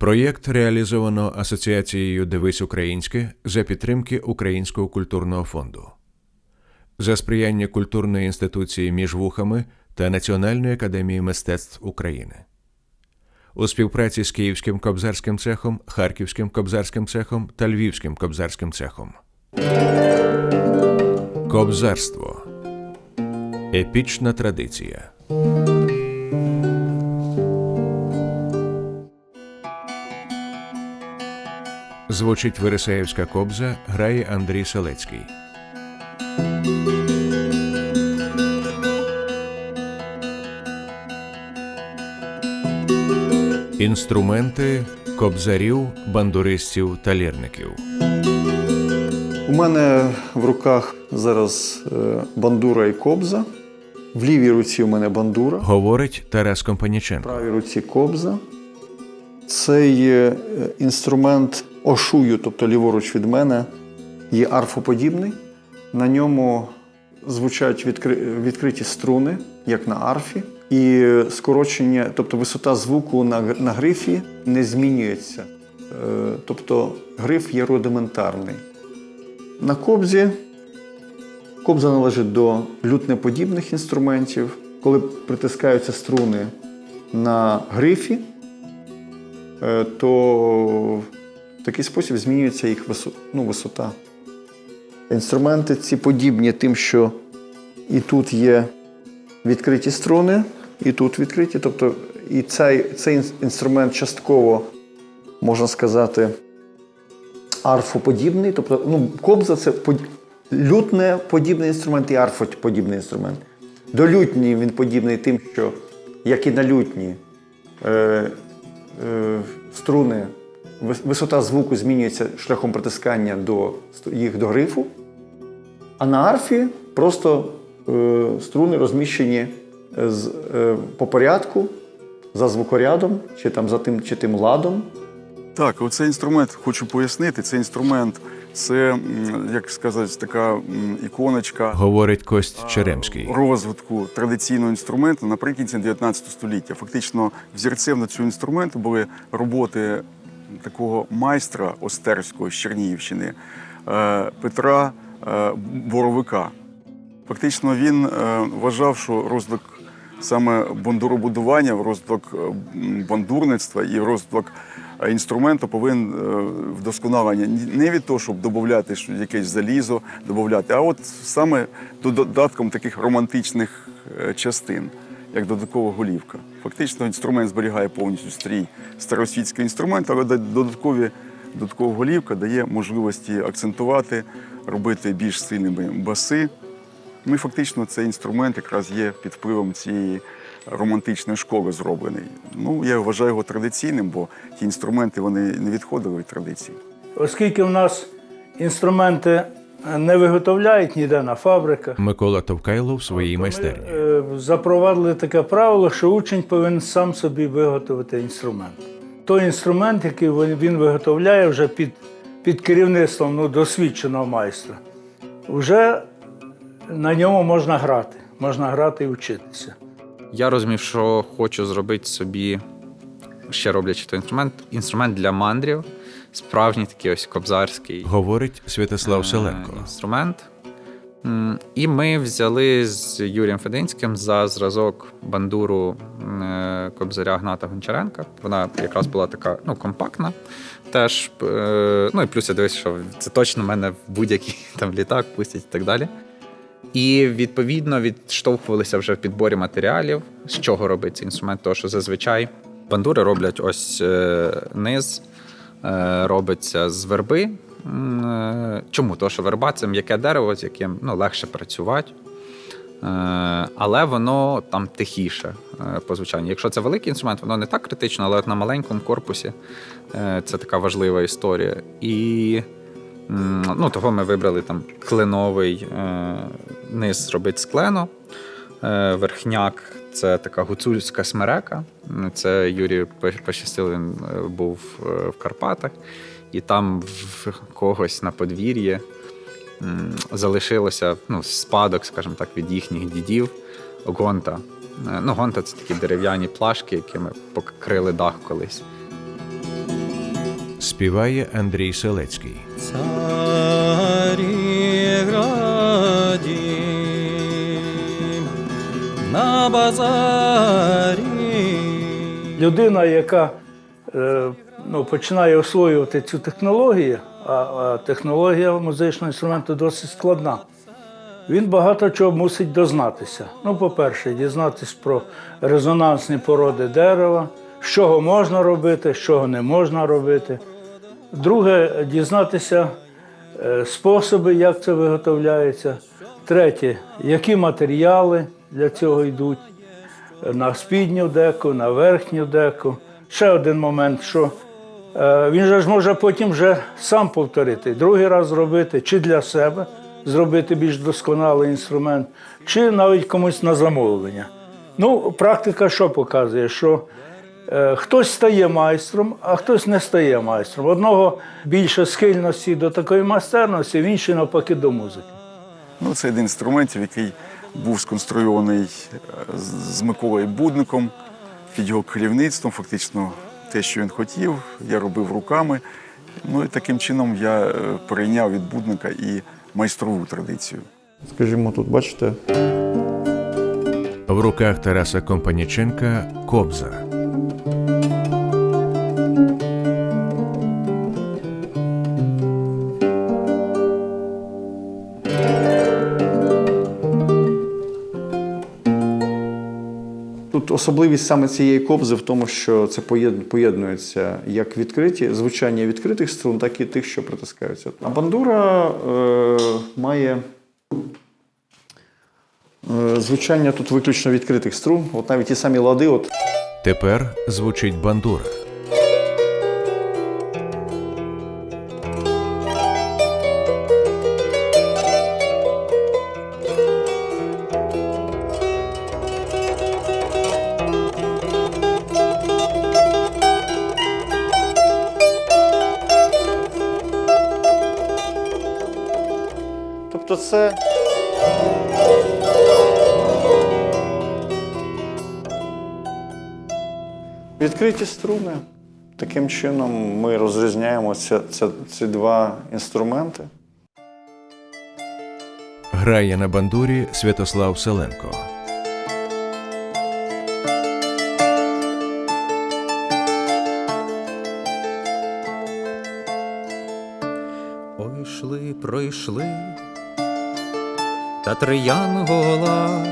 Проєкт реалізовано Асоціацією Дивись Українське за підтримки Українського культурного фонду. За сприяння культурної інституції між вухами та Національної академії мистецтв України. У співпраці з Київським кобзарським цехом, Харківським кобзарським цехом та Львівським кобзарським цехом. Кобзарство. Епічна традиція. Звучить Вересаєвська кобза, грає Андрій Селецький. Інструменти кобзарів, бандуристів та лірників. У мене в руках зараз е, бандура і кобза. В лівій руці у мене бандура, Говорить Тарас Компаніченко. правій руці кобза. Цей е, інструмент ошую, тобто ліворуч від мене, є арфоподібний. На ньому звучать відкри- відкриті струни, як на арфі. І скорочення, тобто висота звуку на, на грифі не змінюється. Е, Тобто гриф є рудиментарний. На кобзі кобза належить до лютнеподібних інструментів. Коли притискаються струни на грифі, е, то в такий спосіб змінюється їх висо- ну, висота. Інструменти ці подібні тим, що і тут є відкриті струни, і тут відкриті. Тобто і цей, цей інструмент частково, можна сказати, арфоподібний. Тобто, ну, кобза це под- лютне подібний інструмент і арфоподібний інструмент. До лютні він подібний тим, що, як і на лютні, е, е, струни, висота звуку змінюється шляхом притискання до, їх до грифу. А на арфі просто е, струни розміщені з, е, по порядку, за звукорядом, чи там за тим чи тим ладом. Так, оцей інструмент хочу пояснити. Цей інструмент це, як сказати, така іконочка Говорить Кость Черемський. розвитку традиційного інструменту наприкінці 19 століття. Фактично, взірцем на цього інструменту були роботи такого майстра Остерського з Чернігівщини е, Петра е, Боровика. Фактично, він е, вважав, що розвиток саме бандуробудування, розвиток бандурництва і розвиток інструменту повинен вдосконалення не від того, щоб додати якесь залізо, додати, а от саме до- додатком таких романтичних частин, як додаткова голівка. Фактично, інструмент зберігає повністю стрій старосвітського інструменту, але додаткові додаткова голівка дає можливості акцентувати, робити більш сильними баси. Ну і фактично цей інструмент якраз є під впливом цієї романтичної школи зроблений. Ну, я вважаю його традиційним, бо ті інструменти вони не відходили від традицій. Оскільки в нас інструменти не виготовляють ніде на фабриках, Микола Товкайло в своїй майстерні. Запровадили таке правило, що учень повинен сам собі виготовити інструмент. Той інструмент, який він він виготовляє вже під, під керівництвом ну, досвідченого майстра, вже на ньому можна грати. Можна грати і вчитися. Я розумів, що хочу зробити собі, ще роблячи той інструмент, інструмент для мандрів, справжній такий ось кобзарський Говорить Святослав е, Селенко. інструмент. І ми взяли з Юрієм Фединським за зразок бандуру е, кобзаря Гната Гончаренка. Вона якраз була така ну, компактна. Теж, е, ну і плюс я дивився, що це точно в мене в будь-який там літак пустять і так далі. І відповідно відштовхувалися вже в підборі матеріалів, з чого робить цей інструмент. Тому що зазвичай бандури роблять ось е, низ, робиться з верби. Е, Чому? Тому що верба це м'яке дерево, з яким ну, легше працювати. Е, Але воно там тихіше е, по звучанню. Якщо це великий інструмент, воно не так критично, але от на маленькому корпусі це така важлива історія. І ну, того ми вибрали там кленовий низ зробити. Е, Верхняк це така гуцульська смерека. Це Юрій пощастило, він був в Карпатах, і там в когось на подвір'ї залишилося ну, спадок, скажімо так, від їхніх дідів гонта. Е, Ну, гонта це такі дерев'яні плашки, якими покрили дах колись. співає Андрій Селецький. Цареграді на базарі. Людина, яка е, ну, починає освоювати цю технологію, а, а технологія музичного інструменту досить складна. Він багато чого мусить дознатися. Ну, по-перше, дізнатися про резонансні породи дерева, з чого можна робити, з чого не можна робити. Друге, дізнатися е, способи, як це виготовляється. Третє, які матеріали для цього йдуть на спідню деку, на верхню деку. Ще один момент, що він же ж може потім вже сам повторити, другий раз зробити, чи для себе зробити більш досконалий інструмент, чи навіть комусь на замовлення. Ну, практика що показує? Що е, хтось стає майстром, а хтось не стає майстром. Одного більше схильності до такої майстерності, в іншого навпаки до музики. Ну, це один з інструментів, який був сконструйований е, з Миколою Будником під його керівництвом. Фактично, те, що він хотів, я робив руками. Ну і таким чином я прийняв перейняв від будника і майстрову традицію. Скажімо, тут бачите, В руках Тараса Компаніченка кобза. Особливість саме цієї кобзи в тому, що це поєднується як відкриті, звучання відкритих струн, так і тих, що притискаються. А бандура е, має е, звучання тут виключно відкритих струн. От навіть ті самі лади, от Тепер звучить бандура. Відкриті струни. Таким чином ми розрізняємо ці, ці, ці два інструменти. Грає на бандурі Святослав Селенко. Ой, йшли, пройшли, та три янгола,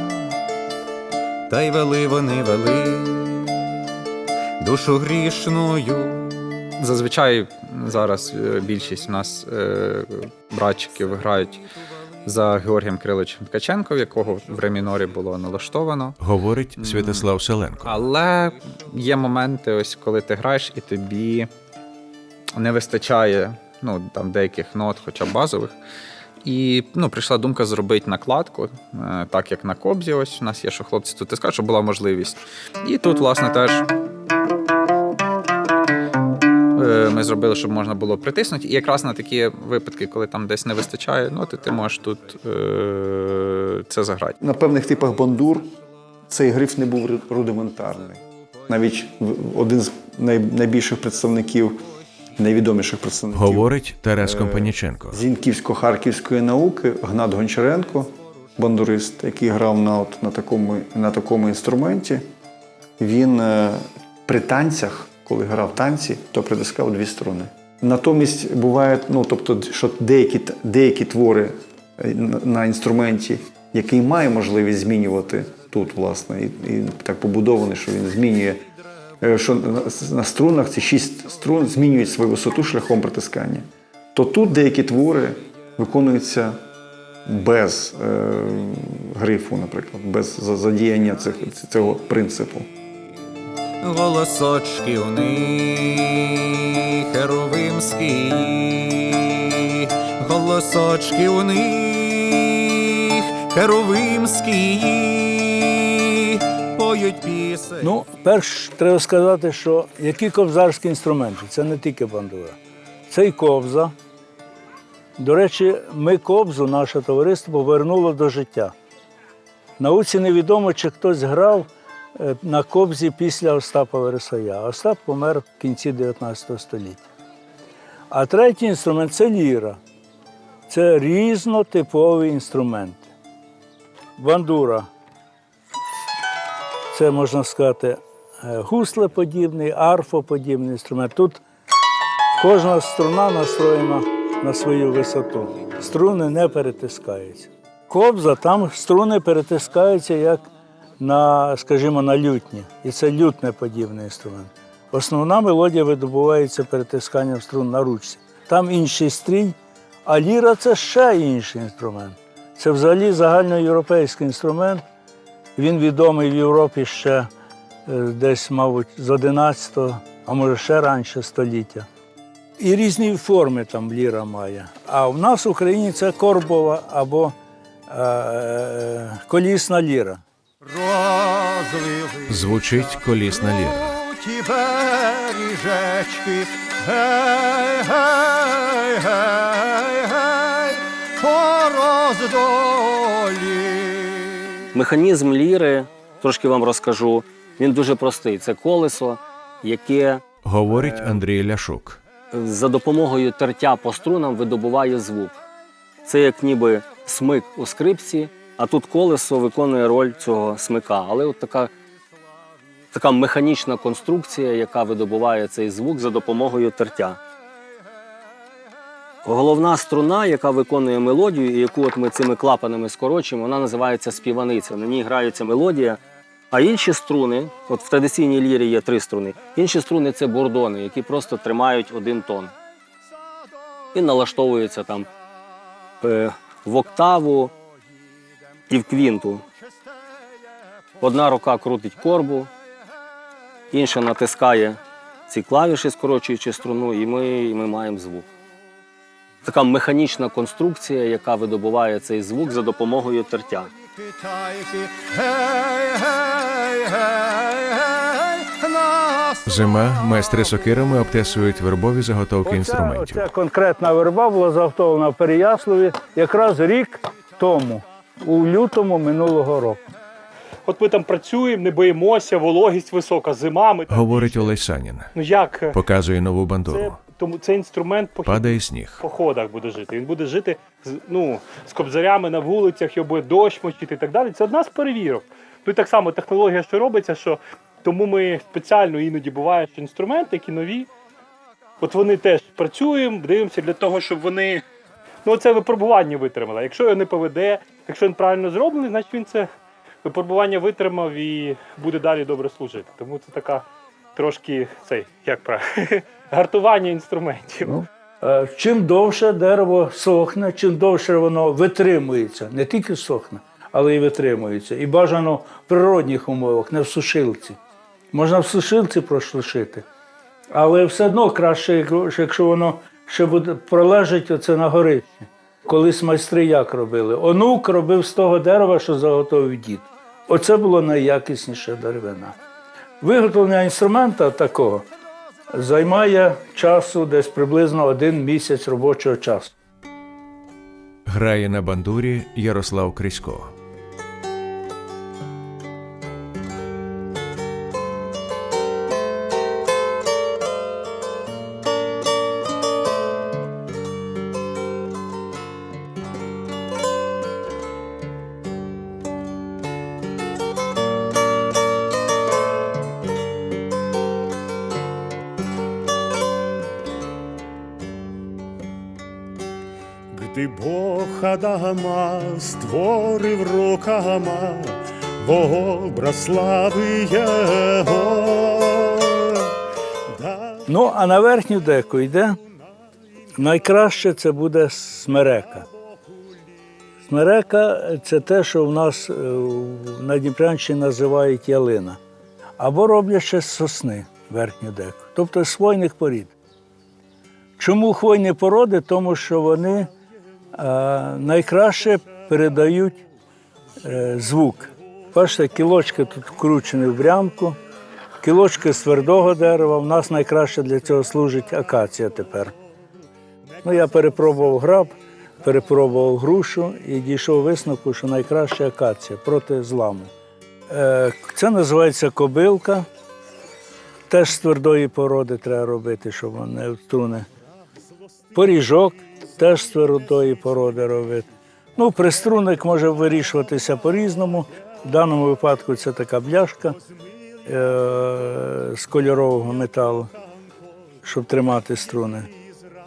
та й вели вони вели душу грішною. Зазвичай зараз е, більшість у нас е, братчиків грають за Георгієм Криловичем Ткаченко, якого в ремінорі було налаштовано. Говорить Святослав Селенко. Але є моменти, ось коли ти граєш, і тобі не вистачає ну, там, деяких нот, хоча б базових. І ну, прийшла думка зробити накладку, е, так як на кобзі. Ось у нас є, що хлопці тут тискають, щоб була можливість. І тут, власне, теж ми зробили, щоб можна було притиснути. І якраз на такі випадки, коли там десь не вистачає ноти, ти можеш тут е, це заграти. На певних типах бандур цей гриф не був рудиментарний. Навіть в- один з найбільших представників, найвідоміших представників Говорить Тарас Компаніченко. Зінківсько-харківської науки Гнат Гончаренко, бандурист, який грав на, от, на, такому, на такому інструменті. Він е, при танцях, коли грав танці, то притискав дві струни. Натомість буває, ну тобто, що деякі, деякі твори е, на, інструменті, який має можливість змінювати тут, власне, і, і так побудований, що він змінює. е, Що на, на струнах ці шість струн змінюють свою висоту шляхом притискання то тут деякі твори виконуються без е, грифу, наприклад, без задіяння цих, цього принципу. Голосочки у них херовимські, голосочки у них херовимські, поють пісень. Ну, перш треба сказати, що які кобзарські інструменти, це не тільки бандура, це і кобза. До речі, ми кобзу, наше товариство, повернуло до життя. Науці невідомо, чи хтось грав на кобзі після Остапа Вересая. Остап помер в кінці 19 століття. А третій інструмент це ліра. Це різнотипові інструменти. Бандура. Це можна сказати е, гуслеподібний, арфоподібний інструмент. Тут кожна струна настроєна на свою висоту. Струни не перетискаються. Кобза, там струни перетискаються як на, скажімо, на лютні. І це лютнеподібний інструмент. Основна мелодія видобувається перетисканням струн на ручці. Там інший стрій, а ліра це ще інший інструмент. Це взагалі загальноєвропейський інструмент. Він відомий в Європі ще е, десь, мабуть, з 11, а може ще раніше століття. І різні форми там ліра має. А в нас в Україні це корбова або е, колісна ліра. Звучить колісна ліра. ті бережечки, гей, гей, гей, гей, по роздолі. Механізм ліри, трошки вам розкажу, він дуже простий. Це колесо, яке Говорить Андрій Ляшук. за допомогою тертя по струнам видобуває звук. Це як ніби смик у скрипці, а тут колесо виконує роль цього смика. Але от така, така механічна конструкція, яка видобуває цей звук за допомогою тертя. Головна струна, яка виконує мелодію, і яку от ми цими клапанами скорочуємо, вона називається співаниця. На ній грається мелодія. А інші струни, от в традиційній лірі є три струни, інші струни це бордони, які просто тримають один тон. І налаштовуються там е, в октаву і в квінту. Одна рука крутить корбу, інша натискає ці клавіші, скорочуючи струну, і ми, і ми маємо звук. Така механічна конструкція, яка видобуває цей звук за допомогою тертя. Зима майстри сокирами обтесують вербові заготовки інструментів. Оця конкретна верба була заготовлена в Переяславі якраз рік тому, у лютому минулого року. От ми там працюємо, не боїмося, вологість висока, зима. Ми там Говорить Олесь Санін. ну як Показує нову це бандуру. тому це інструмент по Падає сніг. походах буде жити. Він буде жити з ну з кобзарями на вулицях, його буде дощ мочити і так далі. Це одна з перевірок. Ну і так само технологія, що робиться, що тому ми спеціально іноді буває, що інструменти, які нові. От вони теж працюємо, дивимося для того, щоб вони ну це випробування витримали. Якщо його не поведе, якщо він правильно зроблений, значить він це випробування витримав і буде далі добре служити. Тому це така трошки цей, як правильно, гартування інструментів. Е, Чим довше дерево сохне, чим довше воно витримується, не тільки сохне, але й витримується. І бажано в природних умовах, не в сушилці. Можна в сушилці прошлишити, але все одно краще, якщо воно ще буде пролежить оце на горищі. Колись майстри як робили? Онук робив з того дерева, що заготовив дід. Оце було найякісніше деревина. Виготовлення інструмента такого займає часу десь приблизно один місяць робочого часу. Грає на бандурі Ярослав Крисько. Gdy Бог Адама створив рукама, в образ слави Його. Ну, а на верхню деку йде найкраще це буде смерека. Смерека це те, що в нас е, на Дніпрянщині називають ялина. Або роблять ще з сосни верхню деку, тобто з хвойних порід. Чому хвойні породи? Тому що вони найкраще передають е, звук. Бачите, кілочки тут вкручені в брямку, кілочки з твердого дерева. У нас найкраще для цього служить акація тепер. Ну, я перепробував граб, перепробував грушу і дійшов висновку, що найкраще акація проти зламу. Е, Це називається кобилка. Теж з твердої породи треба робити, щоб вони струни поріжок теж з твердої породи робити. Ну, приструник може вирішуватися по-різному. В даному випадку це така бляшка е- з кольорового металу, щоб тримати струни.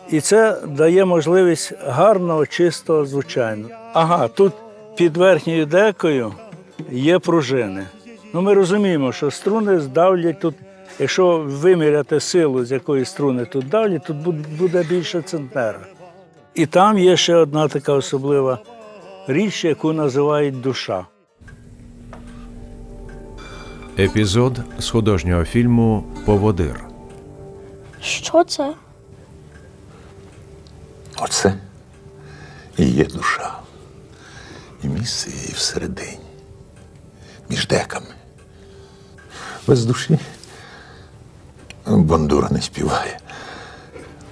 І це дає можливість гарного, чистого звучання. Ага, тут під верхньою декою є пружини. Ну, ми розуміємо, що струни здавлять тут. Якщо виміряти силу, з якої струни тут давлять, тут буде- більше центнера. І там є ще одна така особлива річ, яку називають душа. Епізод з художнього фільму Поводир. Що це? Оце і є душа. І місце її всередині, між деками. Без душі бандура не співає,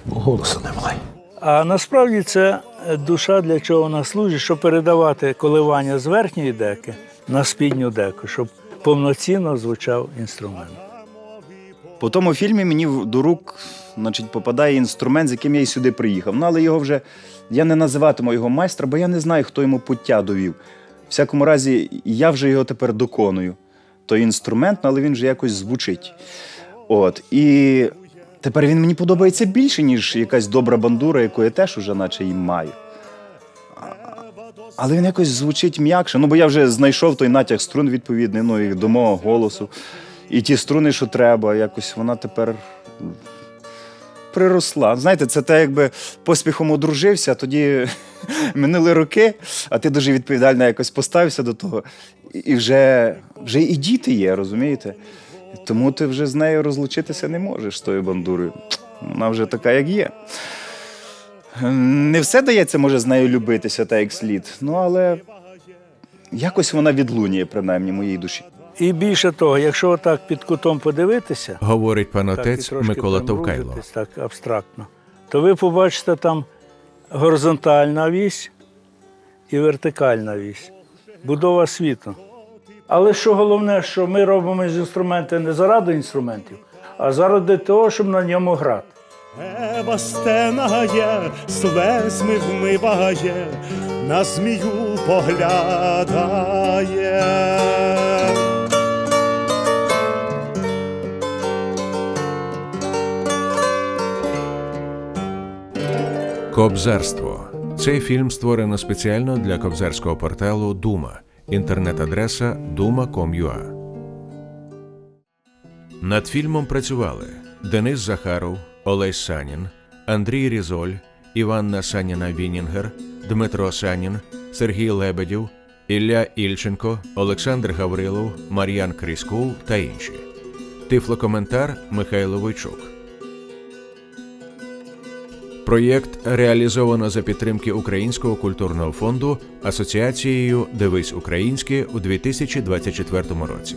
бо голосу немає. А насправді це душа для чого вона служить, щоб передавати коливання з верхньої деки на спідню деку, щоб повноцінно звучав інструмент. По тому фільмі мені до рук значить, попадає інструмент, з яким я і сюди приїхав. Ну, але його вже я не називатиму його майстра, бо я не знаю, хто йому пуття довів. Всякому разі, я вже його тепер доконую. Той інструмент, ну, але він вже якось звучить. От. І тепер він мені подобається більше, ніж якась добра бандура, яку я теж уже наче і маю. Але він якось звучить м'якше. Ну, бо я вже знайшов той натяг струн відповідний, ну і до мого голосу. І ті струни, що треба, якось вона тепер приросла. Знаєте, це те, якби поспіхом одружився, тоді минули роки, а ти дуже відповідально якось поставився до того. І вже, вже і діти є, розумієте? Тому ти вже з нею розлучитися не можеш з тою бандурою. Вона вже така, як є. Не все дається, може, з нею любитися, так як слід. Ну, але якось вона відлунює, принаймні, моїй душі. І більше того, якщо отак під кутом подивитися, Говорить пан так, і отець трошки Микола Товкайло. так абстрактно, то ви побачите там горизонтальна вісь і вертикальна вісь, будова світу. Але що головне, що ми робимо з інструменти не заради інструментів, а заради того, щоб на ньому грати. Неба стенає, слезми вмиває, на змію поглядає. Кобзарство. Цей фільм створено спеціально для кобзарського порталу Дума. Інтернет-адреса duma.com.ua Над фільмом працювали Денис Захаров, Олесь Санін, Андрій Різоль, Іванна Саніна Вінінгер, Дмитро Санін, Сергій Лебедів, Ілля Ільченко, Олександр Гаврилов, Мар'ян Кріскул та інші. Тифлокоментар Михайло Войчук. Проєкт реалізовано за підтримки Українського культурного фонду Асоціацією Дивись Українське у 2024 році.